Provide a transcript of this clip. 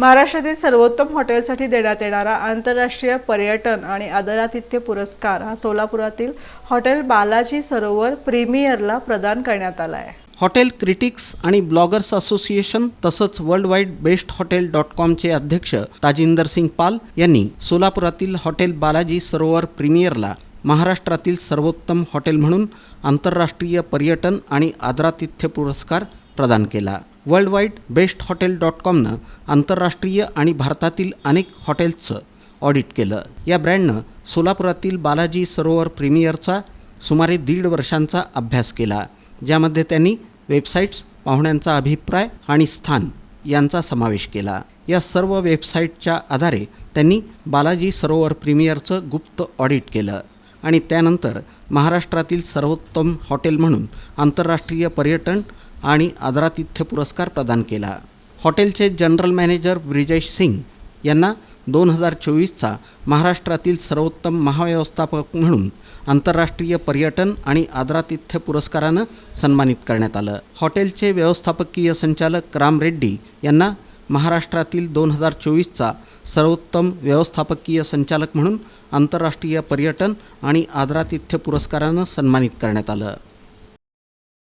महाराष्ट्रातील सर्वोत्तम हॉटेलसाठी देण्यात येणारा आंतरराष्ट्रीय पर्यटन आणि आदरातिथ्य पुरस्कार हा सोलापुरातील हॉटेल बालाजी सरोवर प्रीमियरला प्रदान करण्यात आला आहे हॉटेल क्रिटिक्स आणि ब्लॉगर्स असोसिएशन तसंच world wide best hotel dot कॉमचे अध्यक्ष ताजिंदर सिंग पाल यांनी सोलापुरातील हॉटेल बालाजी सरोवर प्रीमियरला महाराष्ट्रातील सर्वोत्तम हॉटेल म्हणून आंतरराष्ट्रीय पर्यटन आणि आदरातिथ्य पुरस्कार प्रदान केला. World wide best hotel dot कॉमनं आंतरराष्ट्रीय आणि भारतातील अनेक हॉटेल्सचं ऑडिट केलं. या ब्रँडनं सोलापुरातील बालाजी सरोवर प्रीमियरचा सुमारे दीड वर्षांचा अभ्यास केला ज्यामध्ये त्यांनी वेबसाईट्स पाहुण्यांचा अभिप्राय आणि स्थान यांचा समावेश केला. या सर्व वेबसाईटच्या आधारे त्यांनी बालाजी सरोवर प्रीमियरचं गुप्त ऑडिट केलं आणि त्यानंतर महाराष्ट्रातील सर्वोत्तम हॉटेल म्हणून आंतरराष्ट्रीय पर्यटन आणि आदरातिथ्य पुरस्कार प्रदान केला. हॉटेलचे जनरल मॅनेजर ब्रिजेश सिंग यांना दोन हजार चोवीसचा महाराष्ट्रातील सर्वोत्तम महाव्यवस्थापक म्हणून आंतरराष्ट्रीय पर्यटन आणि आदरातिथ्य पुरस्कारानं सन्मानित करण्यात आलं. हॉटेलचे व्यवस्थापकीय संचालक राम रेड्डी यांना महाराष्ट्रातील दोन हजार चोवीसचा सर्वोत्तम व्यवस्थापकीय संचालक म्हणून आंतरराष्ट्रीय पर्यटन आणि आदरातिथ्य पुरस्कारानं सन्मानित करण्यात आलं.